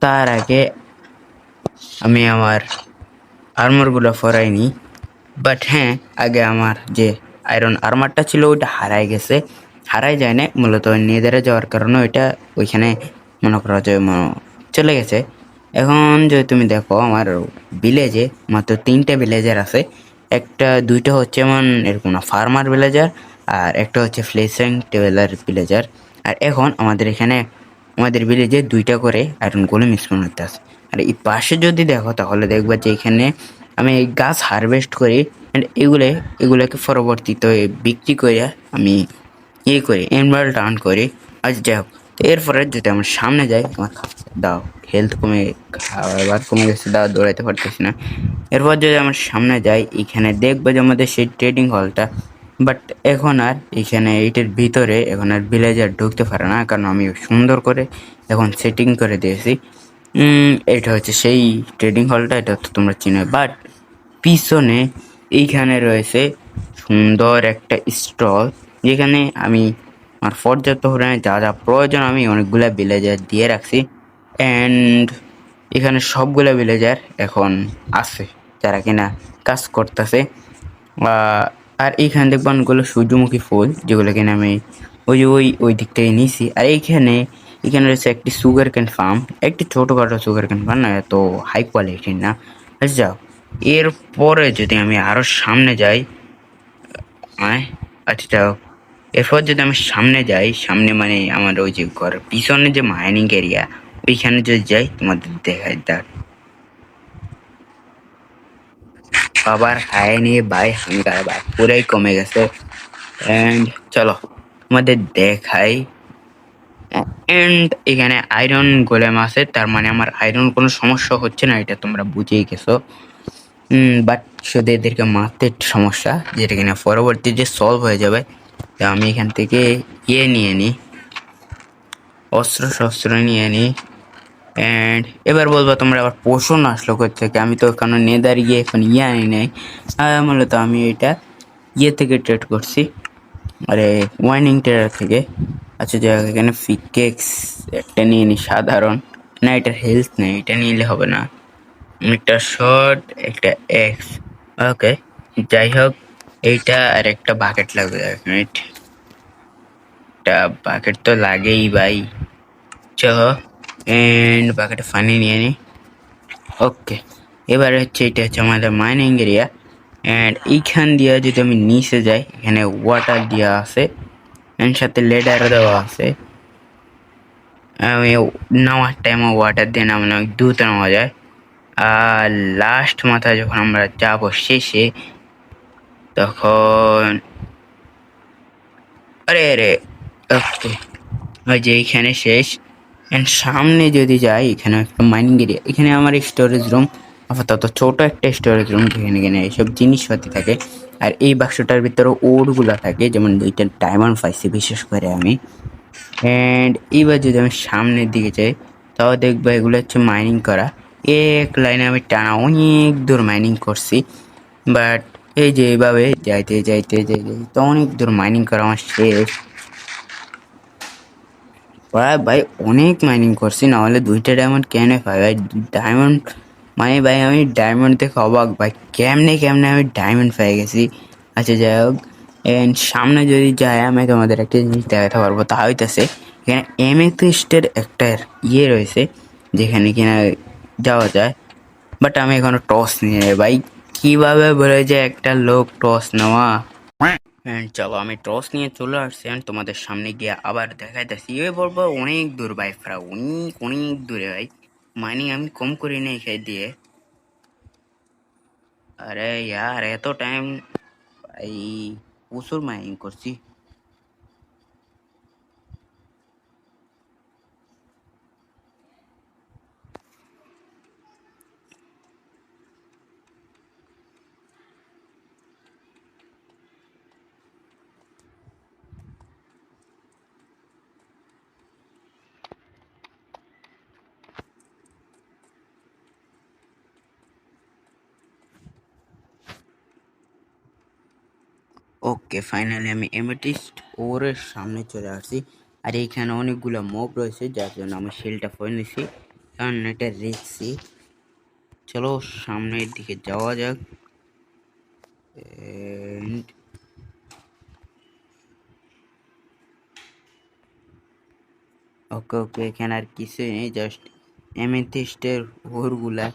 তার আগে আমি আমার আর্মারগুলো ফরাইনি বাট হ্যাঁ আগে আমার যে আয়রন আর্মারটা ছিল, ওইটা হারাই গেছে। হারাই যায় না মূলত নেদারে যাওয়ার কারণে ওইটা ওইখানে মনে করো যে ম- চলে গেছে। এখন যদি তুমি দেখো, আমার ভিলেজে মাত্র তিনটে ভিলেজার আছে। একটা, দুইটা হচ্ছে এমন এরকম না ফার্মার ভিলেজার আর একটা হচ্ছে ফ্লেসিং টেবেলার ভিলেজার আর এখন আমাদের এখানে আমাদের ভিলেজে দুইটা করে আয়রন গোলে মিশ্রণ হতে আছে। আর এই পাশে যদি দেখো, তাহলে দেখবা যে এখানে আমি এই গাছ হারভেস্ট করি অ্যান্ড এগুলো, এগুলোকে পরবর্তীতে বিক্রি করে আমি ইয়ে করি এনভার্ট আর্ন করি। আজ যাই হোক এরপরে যদি আমার সামনে যাই, আমার দাও হেলথ কমে খাবার কমে গেছে, দাও, দৌড়াইতে পারতেছি না। এরপর যদি আমার সামনে যাই, এখানে দেখব যে আমাদের সেই ট্রেডিং হলটা বাট এখন আর এখানে এইটার ভিতরে এখন আর ভিলেজার ঢুকতে পারে না, কারণ আমি সুন্দর করে এখন সেটিং করে দিয়েছি। এটা হচ্ছে সেই ট্রেডিং হলটা এটা তো তোমরা চিনো। বাট পিছনে এইখানে রয়েছে সুন্দর একটা স্টল যেখানে আমি আমার পর্যাপ্ত পরিমাণে যা যা প্রয়োজন আমি অনেকগুলা ভিলেজার দিয়ে রাখছি। অ্যান্ড এখানে সবগুলা ভিলেজার এখন আছে, যারা কিনা কাজ করতেছে। আর এইখানে দেখব অনেকগুলো সূর্যমুখী ফুল, যেগুলো কিনা আমি ওই যে ওই ওই দিক থেকে নিয়েছি আর এইখানে এখানে রয়েছে একটি সুগার ক্যান ফার্ম একটি ছোটোখাটো সুগার ক্যান ফার্ম না এত হাই কোয়ালিটির না। আচ্ছা এরপরে যদি আমি আরও সামনে যাই আচ্ছা এরপর যদি আমি সামনে যাই, সামনে মানে আমার ওই যে ঘরের পিছনে যে মাইনিং এরিয়া ওইখানে যদি যাই, তোমাদের দেখাই দেখ বাবার হাই নিয়ে ভাই হাঙ্গার ভাই পুরাই কমে গেছে। অ্যান্ড চলো, তোমাদের দেখাই। অ্যান্ড এখানে আয়রন গোলেম আছে, তার মানে আমার আয়রন কোনো সমস্যা হচ্ছে না, এটা তোমরা বুঝেই গেছো। বাট শুধু এদেরকে মারতে সমস্যা, যেটা কিনা পরবর্তী যে সলভ হয়ে যাবে, তো আমি এখান থেকে ইয়ে নিয়ে নিই অস্ত্র শস্ত্র নিয়ে নিই অ্যান্ড এবার বলব তোমরা আবার পোষণ আসলো থেকে আমি তো কেন নেদার গিয়ে এখন ইয়ে আনি নাই। মূলত আমি এটা ইয়ে থেকে ট্রেড করছি। আরে ওয়াইনিং ট্রেডার থেকে। আচ্ছা যাই এখানে ফিকেক্স একটা নিয়ে নিই সাধারণ। না, এটার হেলথ নেই, এটা নিলে হবে না। একটা শর্ট একটা এক্স ওকে যাই হোক, এইটা আর একটা বাকেট লাগবে, এক মিনিট একটা বাকেট তো লাগেই ভাই। চলো। এন্ড বাকেটে পানি নিয়ে নিই ওকে এবার হচ্ছে এটা হচ্ছে আমাদের মাইনিং এরিয়া অ্যান্ড এইখান দিয়ে যদি আমি নিচে যাই, এখানে ওয়াটার দেওয়া আছে এর সাথে লেডার দেওয়া আছে, আমি নামার টাইমে ওয়াটার দিয়ে নামলে অনেক দ্রুত নামা যায়। আর লাস্ট মাথায় যখন আমরা যাব শেষে, তখন আরে আরে ওকে ওই যে এইখানে শেষ। এন্ড সামনে যদি যাই এখানে একটা মাইনিং এরিয়া এখানে আমার স্টোরেজ রুম আপাতত ছোট একটা স্টোরেজ রুম যেখানে এখানে এইসব জিনিসপাতি থাকে। আর এই বাক্সটার ভিতরে ওরগুলো থাকে, যেমন দুইটা ডায়মন্ড পাইছি, বিশেষ করে আমি। অ্যান্ড এইবার যদি আমি সামনের দিকে যাই, তাও দেখব এগুলো হচ্ছে মাইনিং করা। এক লাইনে আমি টানা অনেক দূর মাইনিং করছি। বাট এই যে এইভাবে যাইতে যাইতে যাইতে, তো অনেক দূর মাইনিং করা আমার শেষ। প্রায় ভাই অনেক মাইনিং করছি না হলে দুইটা ডায়মন্ড কেমনে পাই ভাই ডায়মন্ড মানে ভাই আমি ডায়মন্ড দেখে অবাক, ভাই, কেমনে কেমনে আমি ডায়মন্ড পেয়ে গেছি? আচ্ছা যাই হোক এন্ড সামনে যদি যাই, আমি তোমাদের একটা জিনিস দেখাতে পারব, তা হইতেছে, এখানে এমেথিস্টের একটা ইয়ে রয়েছে, যেখানে কিনা যাওয়া যায় বাট আমি এখনও টস নিয়ে ভাই। কীভাবে বলে যে একটা লোক টস নেওয়া? And চলো আমি টস নিয়ে চলে আসছি অ্যান্ড তোমাদের সামনে গিয়ে আবার দেখাইতেছি। এ বলব অনেক দূর ভাই ফ্রা অনেক অনেক দূরে ভাই। মানে আমি কম করি না এখানে দিয়ে। আরে ইয়ার, এত টাইম ভাই, প্রচুর মাইনিং করছি। ওকে ফাইনালি আমি এমেটিস্ট ওরের সামনে চলে আসছি। আর এইখানে অনেকগুলো মব রয়েছে, যার জন্য আমি শিলটা পরে নিছি, কারণ এটা রিক্সি চলো সামনের দিকে যাওয়া যাক। ওকে ওকে এখানে আর কিছুই নেই জাস্ট এমেথিস্টের ওরগুলা,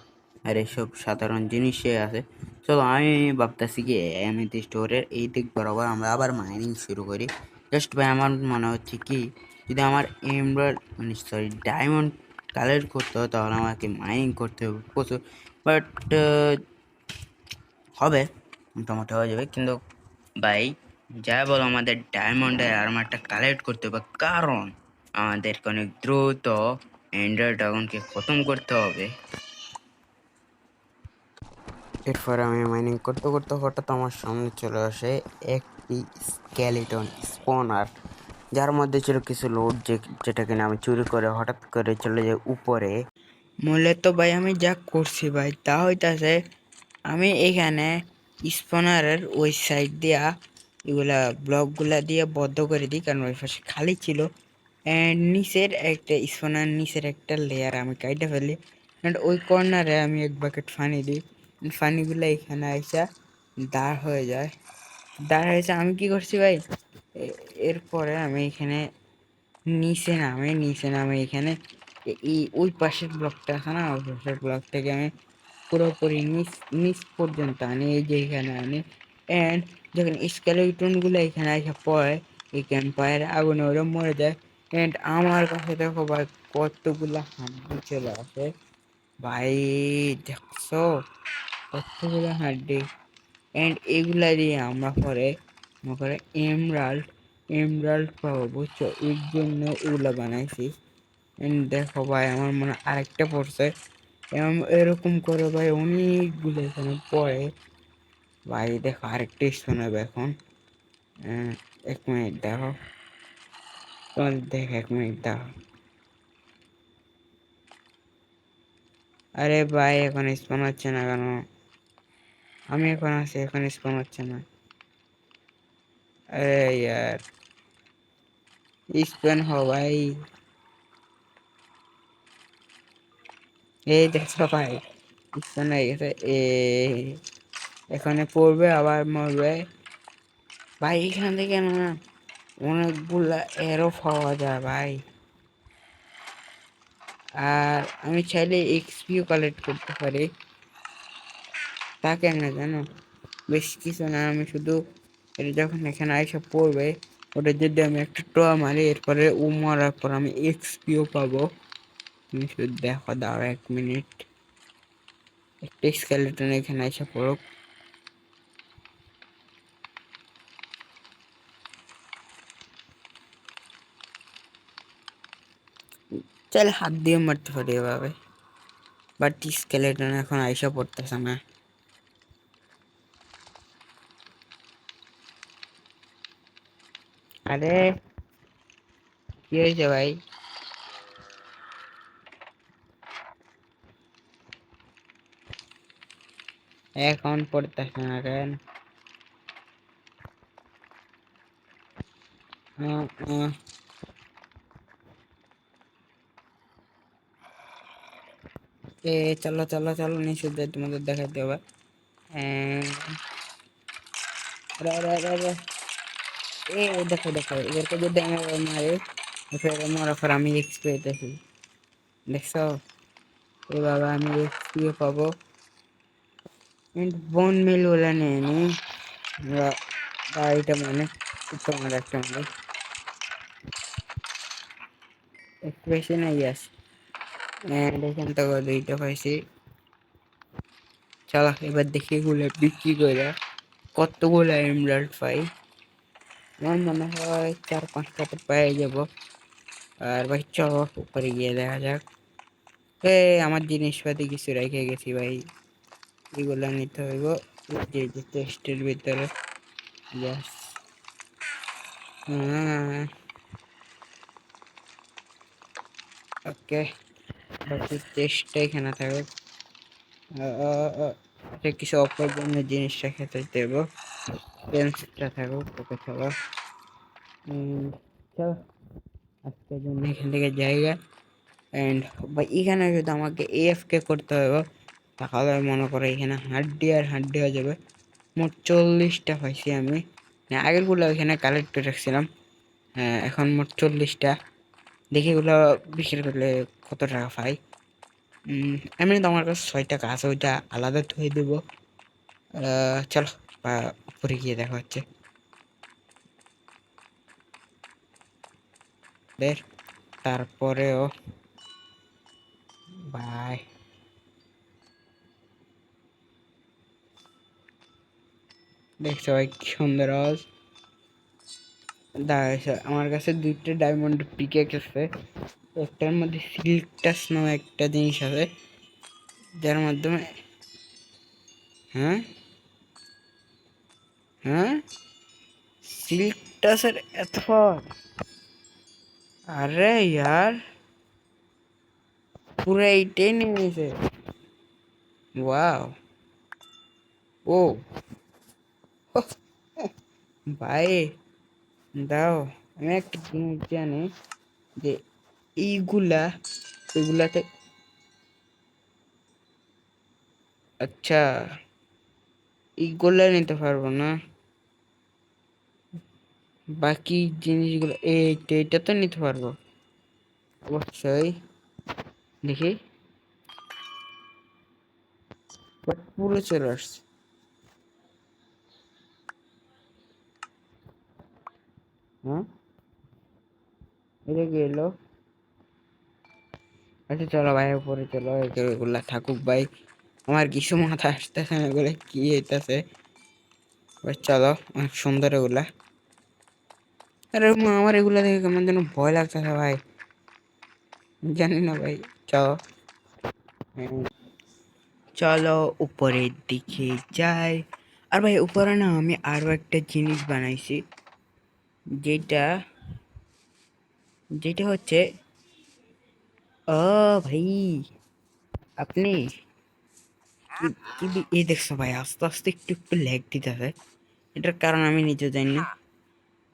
আর এসব সাধারণ জিনিসে আছে। চলো আমি ভাবতেছি কি এমেথিস্ট স্টোরের এই দিক বরাবর আমরা আবার মাইনিং শুরু করি। জাস্ট ভাই, আমার মনে হচ্ছে কি, যদি আমার এমব্রয়েড মানে সরি ডায়মন্ড কালেক্ট করতে হয়, তাহলে আমাকে মাইনিং করতে হবে প্রচুর। বাট হবে, মোটামুটি হয়ে যাবে। কিন্তু ভাই, যা বলো আমাদের ডায়মন্ডের আর্মারটা কালেক্ট করতে হবে। কারণ আমাদেরকে অনেক দ্রুত এন্ডার ড্রাগনকে খতম করতে হবে। এরপর আমি মাইনিং করতে করতে হঠাৎ আমার সামনে চলে আসে একটি স্কেলিটন স্পনার যার মধ্যে ছিল কিছু লোড যে, যেটা কিনা আমি চুরি করে হঠাৎ করে চলে যাই উপরে। মূলত ভাই আমি যা করছি ভাই তা হইতাছে আমি এখানে স্পনারের ওই সাইড দিয়া এগুলা ব্লকগুলা দিয়ে বদ্ধ করে দিই, কারণ ওই পাশে খালি ছিল। অ্যান্ড নিচের একটা স্পনার নিচের একটা লেয়ার আমি কাইটা ফেলি। অ্যান্ড ওই কর্নারে আমি এক বাকেট ফানি দিই। ফানিগুলো এখানে আইসা দাঁড় হয়ে যায়। দাঁড় হয়েছে আমি কি করছি ভাই? এরপরে আমি এখানে নিচে নামে নিচে নামে এখানে এই ওই পাশের ব্লকটা আছে না, ওই পাশের ব্লক থেকে আমি পুরোপুরি নিচ নিচ পর্যন্ত আনি, এই যে এখানে আনি। অ্যান্ড যখন স্কেলেটনগুলো এখানে এসে পড়ে, এই ক্যাম্পায়ার আগুনে ওরা মরে যায়। অ্যান্ড আমার কাছে দেখো ভাই, কতগুলো হাড্ডি চলে আসে। ভাই, দেখছ? কতগুলো হাড্ডি অ্যান্ড এগুলা দিয়ে আমরা পরে, মনে করে এমরাল্ড এমরাল্ড পাবো, বুঝছ? এর জন্য এগুলো বানাইছি। And দেখো ভাই, আমার মনে আরেকটা পড়ছে। এরকম করে ভাই অনেকগুলো এখানে পড়ে। ভাই, দেখো, আরেকটা শোনাবে এখন। এক মিনিট দেখো তোমার দেখ, এক মিনিট দেখো আরে ভাই, এখন স্পন হচ্ছে না কেন? আমি এখন আছি, এখন স্পন হচ্ছে না। আরে ইয়ার স্পন হো ভাই এই দেখছ ভাই স্পন হয়ে গেছে এ এখানে পড়বে, আবার মরবে। ভাই, এখান থেকে না অনেকগুলা এরো পাওয়া যায় ভাই। আর আমি চাইলে এক্সপিও কালেক্ট করতে পারি। তা কেন জানো? বেশ কিছু না, আমি শুধু এটা যখন এখানে আইসা পড়বে, ওটা যদি আমি একটা টোয়া মারি, এরপরে ও মারার পর আমি এক্সপিও পাবো। তুমি শুধু দেখো দাও এক মিনিট। একটা স্কেলেটন এখানে আইসা পড়ুক। চাইলে হাত দিয়ে মারতে পারি এভাবে। বাট স্কেলেটন এখন আইসা পড়তেছে না। আরে কি হয়েছে ভাই এখন পড়তেছে না কেন আহ, আহ। এ চলো চলো চলো নিচে দিয়ে তোমাদের দেখাতে হবে আহ, আরে আরে আরে আরে এ, দেখো দেখো, এদেরকে যদি আমি মারি ফের মারার পর আমি এক্স পেতেছি। দেখছ? এভাবে আমি এক্স পাবো? বোন মিল বলে নিয়ে নি। বাড়িটা মানে তোমার একটা মানে একটু বেশি না ইয়াস এন্ড এখান থেকে দুইটা পাইছি। চলো, এবার দেখি এগুলো বিক্রি করে কতগুলো এমরাল্ড পাই। আমার মনে হয় চার পাঁচটা তো পেয়ে যাব আর ভাই চলো উপরে গিয়ে দেখা যাক এ আমার জিনিসপাতি কিছু রেখে গেছি ভাই এগুলো নিতে হইব এই যে যে টেস্টের ভিতরে ব্যাস ওকে বাকি টেস্টটা এখানে থাকবে এটা কিছু অপ্রয়োজনীয় জিনিসটা খেতে দেবো? পেন্সিলটা থাকুক ওকে চলো চলো। আজকের জন্য এখান থেকে জায়গা। অ্যান্ড ভাই এখানে যদি আমাকে এএফকে করতে হবে। তাহলে মনে করো এখানে হাড্ডি আর হাড্ডি হয়ে যাবে। মোট চল্লিশটা পাইছি আমি। আগেরগুলো এখানে কালেক্ট করে রাখছিলাম। হ্যাঁ, এখন মোট চল্লিশটা। দেখি এগুলো বিক্রি করলে কত টাকা পাই? উম, এমনি তো আমার কাছে ছয় টাকা আছে ওইটা আলাদা ধুয়ে দেবো। চলো উপরে গিয়ে দেখা হচ্ছে। তারপরেও বাই। দেখছ ভাই সুন্দর আমার কাছে দুইটা ডায়মন্ড পিকেক আছে। একটার মধ্যে সিল্ক টাচ নামে একটা জিনিস আছে, যার মাধ্যমে হ্যাঁ? হ্যাঁ? সিল্ক টাচের এত আরে ইয়ার, পুরো এইটাই নিয়ে নিয়েছে। ওয়াও। ও, ভাই। দাও, আমি একটা জিনিস জানি যে এইগুলা, এগুলাতে আচ্ছা এইগুলা নিতে পারব না। বাকি জিনিসগুলো, এইটা এইটা তো নিতে পারব। অবশ্যই, দেখি। পুরো চলে আসছে। হ্যাঁ আচ্ছা চলো ভাই, উপরে চলো। এগুলা থাকুক ভাই। আমার কিছু মাথা আসতেছে না এগুলো কি হইতাছে? চলো, অনেক সুন্দর এগুলা। আরে আমার এগুলা দেখে কেমন যেন ভয় লাগতেছে ভাই। জানি না ভাই, চলো। চলো, উপরের দিকে যাই। আর ভাই, উপরে না আমি আরও একটা জিনিস বানাইছি। যেটা যেটা হচ্ছে, ও ভাই, আপনি এই দেখছ ভাই, আস্তে আস্তে একটু একটু ল্যাগ দিতেছে। এটার কারণ আমি নিজে জানি না।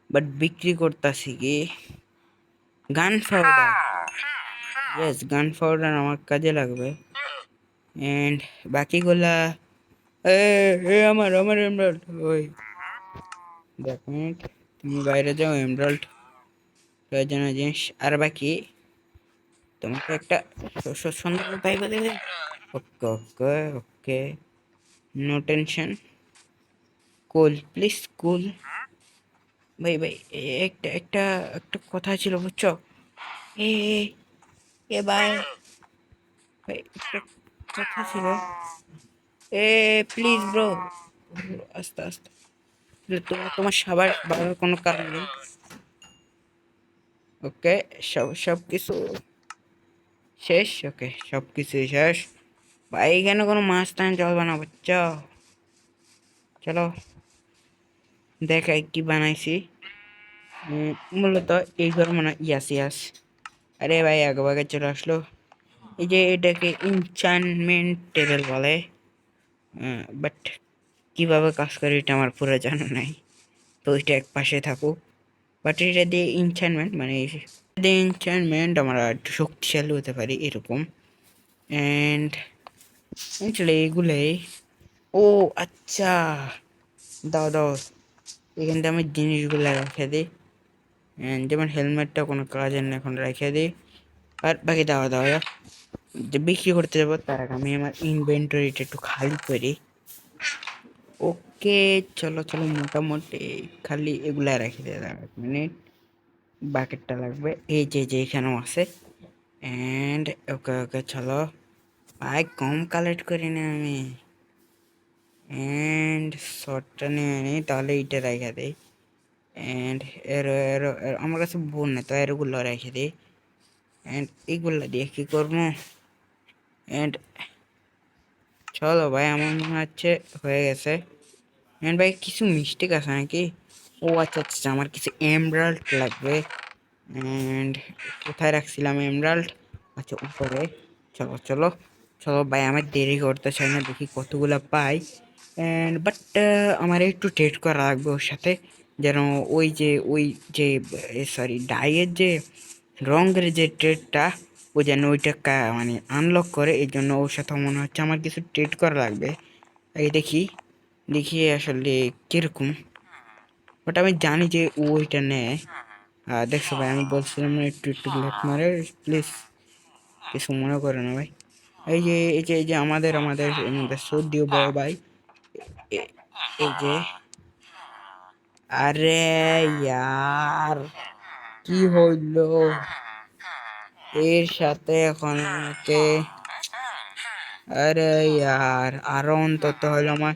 বাট বিক্রি করতেছি কি? গান পাউডার ইয়েস গান পাউডার আমার কাজে লাগবে। এন্ড বাকিগুলা, এ এ, আমার আমার ওই দেখ তুমি বাইরে যাও এমরাল্ড প্রয়োজনীয় জিনিস। আর বাকি, তোমাকে একটা সুন্দর পাইবা দেবে okay okay okay. No tension cool please cool ভাই ভাই একটা একটা একটা কথা ছিল, বুঝছ? এ- এ, ভাই ভাই, একটা কথা ছিল। এ প্লিজ ব্রো আস্তে আস্তে। তোমার তোমার সবার বাবার কোনো কারণ নেই। ওকে, সব সব কিছু শেষ? ওকে, সব কিছু শেষ। ভাই, এখানে কোনো মাছ টান চলবে না বাচ্চা চলো, দেখাই কি বানাইছি। মূলত এই ঘর মানে ইয়াস ইয়াস। আরে ভাই, আগে চলে আসলো। এই যে এটাকে ইনচানমেন্ট টেবিল বলে। বাট কীভাবে কাজ করে এটা আমার পুরো জানা নাই। তো এটা এক পাশে থাকুক। বাট এটা দিয়ে ইনচানমেন্ট মানে দিয়ে ইনচানমেন্ট আমরা একটু শক্তিশালী হতে পারি এরকম। অ্যান্ড আসলে এগুলোই। ও আচ্ছা। দাও দাও। এখান থেকে আমি জিনিসগুলো রেখে দিই। যেমন হেলমেটটা কোনো কাজের না এখন রেখে দিই। আর বাকি দাও দাও যে বিক্রি করতে যাব, তার আগে আমি আমার ইনভেন্টরিটা একটু খালি করি। ওকে চলো চলো মোটামুটি খালি এগুলা রেখে দিয়ে দাও এক মিনিট। বাকেটটা লাগবে। এই যে যে এখানেও আছে। অ্যান্ড ওকে ওকে, চলো। ভাই কম কালেক্ট করি না আমি। অ্যান্ড শর্টটা নিয়ে নিই তাহলে এইটা রেখে দিই। অ্যান্ড এরো এরো আমার কাছে বোন নেই, তো এরোগুলো রেখে দিই। অ্যান্ড এইগুলো দিয়ে কী করব? অ্যান্ড চলো ভাই, আমার মনে হচ্ছে হয়ে গেছে। অ্যান্ড ভাই, কিছু মিস্টেক আছে নাকি? ও আচ্ছা আচ্ছা আমার কিছু এমরাল্ড লাগবে। অ্যান্ড কোথায় রাখছিলাম এমরাল্ড আচ্ছা উপরে। চলো চলো চলো, ভাই আমার দেরি করতে চাই না, দেখি কতগুলো পাই। অ্যান্ড বাট আমার একটু ট্রেড করা লাগবে ওর সাথে। যেন ওই যে ওই যে সরি ডাইয়ের যে, রঙের যে ট্রেডটা ও যেন ওইটা মানে আনলক করে এই জন্য ওর সাথে মনে হচ্ছে আমার কিছু ট্রেড করা লাগবে। এই দেখি। দেখি আসলে কীরকম। বাট আমি জানি যে ও ওইটা নেয়। আর দেখছ ভাই আমি বলছিলাম না একটু একটু লেট মারে প্লিজ কিছু মনে করে না ভাই। এই যে এই যে এই যে আমাদের আমাদের সর্দিও বড় ভাই এই যে। আরে ইয়ার, কি হইল? এর সাথে এখন আরে ইয়ার, আরও অন্তত হলো আমার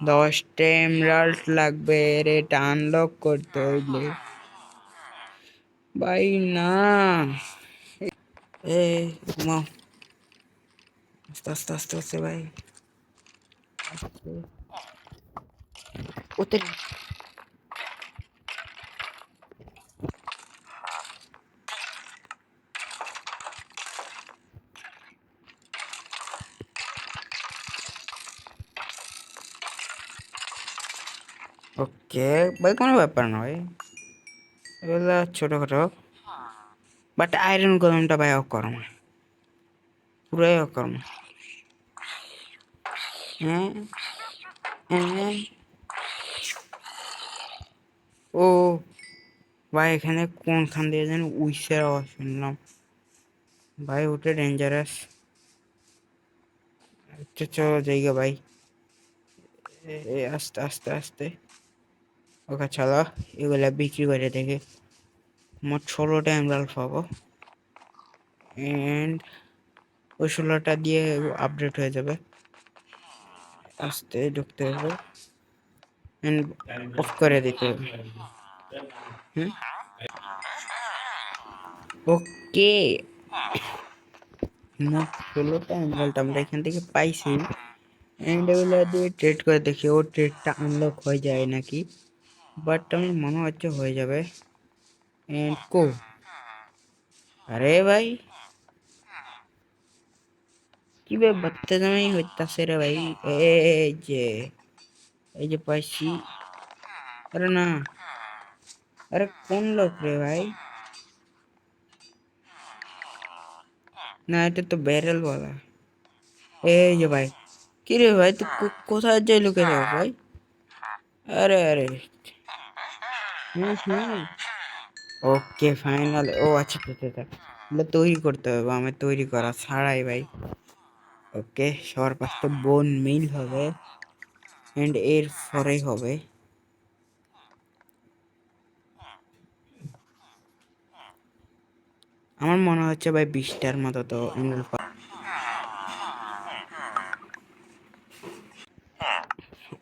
দশটা এমরাল্ড লাগবে এর এটা আনলক করতে হইলে। ভাই, না। এ ঘুমাও আস্তে আস্তে আস্তে আস্তে, ভাই। আস্তে। ওতে ওকে, ভাই, কোনো ব্যাপার না, ভাই। এগুলো ছোটোখাটো বাট আয়রন কলমটা ভাই অকর্ম। পুরাই অকর্ম। হ্যাঁ হ্যাঁ ও, ভাই, এখানে কোনখান দিয়ে যেন উইসের আওয়াজ শুনলাম। ভাই, ওটা ডেঞ্জারাস আচ্ছা চলো, জায়গা, ভাই। আস্তে আস্তে আস্তে। ওকে, চলো এগুলা বিক্রি করে দেখে। মোট ষোলোটা এমরাল পাবো। অ্যান্ড ওই ষোলোটা দিয়ে আপডেট হয়ে যাবে। আস্তে ঢুকতে হবে। অ্যান্ড অফ করে দিতে হবে। ওকে। মোট ষোলোটা এমরালটা আমরা এখান থেকে পাইছি। অ্যান্ড এগুলো দিয়ে ট্রেড করে দেখি ও ট্রেডটা আনলক হয়ে যায় নাকি? বাট আমার মনে হচ্ছে হয়ে যাবে এন্ড কো আরে ভাই কি বে বদতমিজি হইতাছে রে ভাই এই যে এই যে পাইছি আরে না আরে কোন লোক রে ভাই না এটা তো ব্যারেল বলা এই যে ভাই কি রে ভাই তুই কো- কোথায় যাই লুকে যাও ভাই আরে আরে হুম হুম ওকে, ফাইনাল। ও আচ্ছা আচ্ছা আচ্ছা এগুলো তৈরি করতে হবে, আমার তৈরি করা ছাড়াই, ভাই। ওকে, সবার পাশে বোন মিল হবে। এন্ড এর পরেই হবে। আমার মনে হচ্ছে, ভাই, বিশটার মতো তো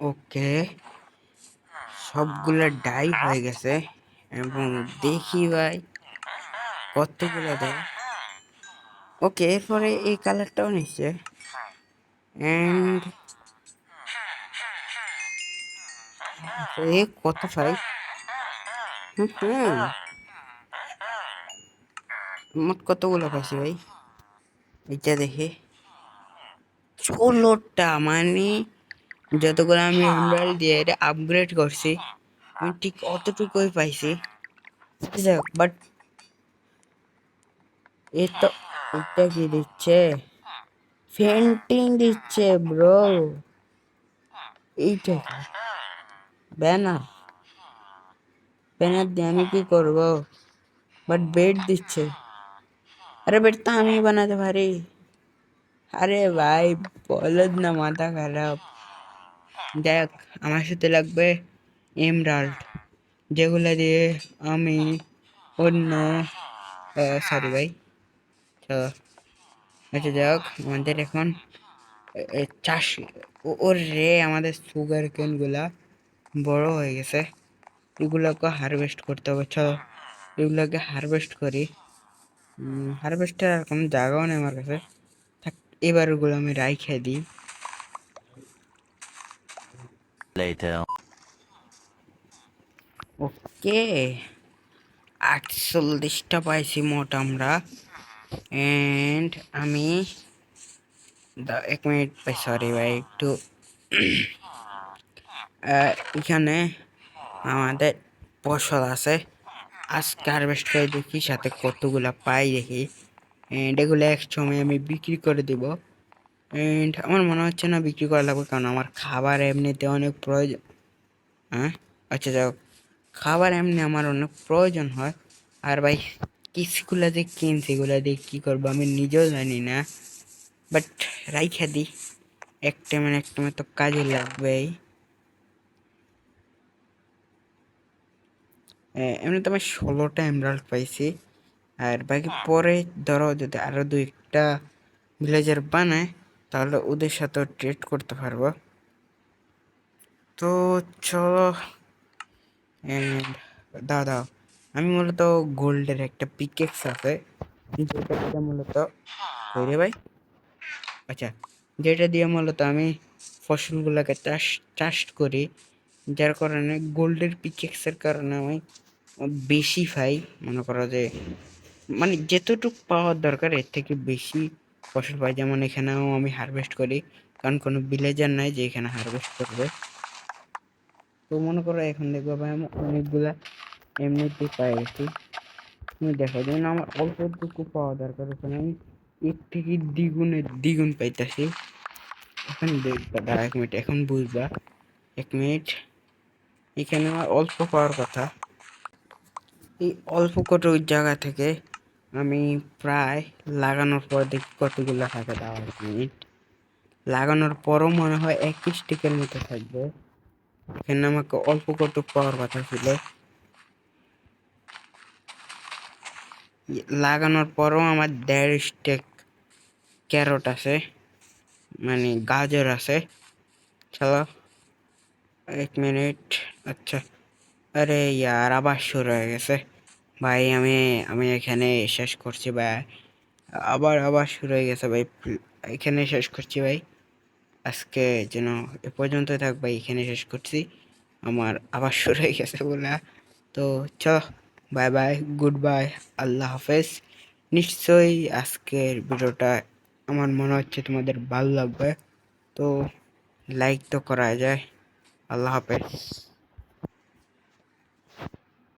ওকে। সবগুলো ডাই হয়ে গেছে এবং দেখি ভাই কতগুলো দেয়। ওকে, এরপরে এই কালারটাও নিচ্ছে। এ কত ভাই? হুম। মোট কতগুলো পাইছি ভাই? এইটা দেখি। ষোলোটা মানে যতগুলো আমি এমরাল দিয়ে এটা আপগ্রেড করছি আমি ঠিক অতটুকুই পাইছি। বাট এ তো এটা কি দিচ্ছে? ফেন্টিং দিচ্ছে ব্রো এইটা ব্যানার ব্যানার দিয়ে আমি কি করব? বাট বেড দিচ্ছে। আরে বেড তো আমি বানাতে পারি। আরে ভাই বলদ না মাথা খারাপ। দেখ, আমার সাথে লাগবে এমরাল্ড, যেগুলো দিয়ে আমি অন্য সরি ভাই। চলো আচ্ছা যাক, আমাদের এখন চাষ ওর রে, আমাদের সুগার কেনগুলা বড় হয়ে গেছে। এগুলোকে হারভেস্ট করতে হবে, চলো। এগুলোকে হারভেস্ট করি। হারভেস্টের এরকম জায়গাও নেই আমার কাছে। থাক এবার ওগুলো আমি রাইখে দিই। Later. ওকে, আটচল্লিশটা পাইছি মোট আমরা। অ্যান্ড আমি এক মিনিট সরি ভাই, একটু এখানে আমাদের ফসল আছে। আজকে হারভেস্ট করে দেখি, সাথে কতগুলা পাই দেখি। এগুলো এক সময় আমি বিক্রি করে দেব। অ্যান্ড আমার মনে হচ্ছে না বিক্রি করা লাগবে, কারণ আমার খাবার এমনিতে অনেক প্রয়োজন। হ্যাঁ? আচ্ছা যাও খাবার এমনি আমার অনেক প্রয়োজন হয়। আর ভাই কিছুগুলা যে কিনছি এগুলা দিয়ে কী করব আমি নিজেও জানি না। বাট রাইখা দিই এক টাইমে এক টাইমে তো কাজে লাগবেই এমনি তো আমি ষোলোটা এমরাল্ড পাইছি। আর বাকি পরে ধরো যদি আরও দু একটা ভিলেজার বানায় তাহলে ওদের সাথেও ট্রেড করতে পারব। তো চলো দাও আমি মূলত গোল্ডের একটা পিকেক্স আছে, যেটা দিয়ে মূলত ভাই আচ্ছা যেটা দিয়ে মূলত আমি ফসলগুলোকে চাষ চাষ করি, যার কারণে গোল্ডের পিকেক্সের কারণে আমি বেশি পাই। মনে করো যে মানে যেতটুক পাওয়ার দরকার, এর থেকে বেশি ফসল পাই, যেমন এখানেও আমি হারভেস্ট করি, কারণ কোনো ভিলেজার নাই যে এখানে হারভেস্ট করবে। তো মনে করো এখন দেখব ভাই আমি অনেকগুলা এমনিতেই পাই গেছি তুমি দেখো, যেমন আমার অল্পটুকু পাওয়া দরকার, ওখানে আমি এর থেকে দ্বিগুণে দ্বিগুণ পাইতেছি। এখন দেখবা দাঁড়া এক মিনিট এখন বুঝবা। এক মিনিট এখানে আমার অল্প পাওয়ার কথা। এই অল্প কত জায়গা থেকে আমি প্রায় লাগানোর পর দেখি কতগুলো থাকে দাও মিনিট লাগানোর পরও মনে হয় একই স্টিকের মতো থাকবে। এখানে আমাকে অল্প কত পাওয়ার কথা ছিল। লাগানোর পরও আমার দেড় স্টেক ক্যারট আছে মানে গাজর আছে। চলো, এক মিনিট আচ্ছা। আরে ইয়ার, আবার শুরু হয়ে গেছে। ভাই, আমি আমি এখানে শেষ করছি ভাই। আবার আবার শুরু হয়ে গেছে ভাই। এখানে শেষ করছি ভাই। আজকে যেন এ পর্যন্ত থাক ভাই, এখানে শেষ করছি। আমার আবার শুরু হয়ে গেছে বলে। তো চ বাই বাই গুড বাই আল্লাহ হাফেজ। নিশ্চয়ই আজকের ভিডিওটা আমার মনে হচ্ছে তোমাদের ভালো লাগবে। তো লাইক তো করা যায়। আল্লাহ হাফেজ।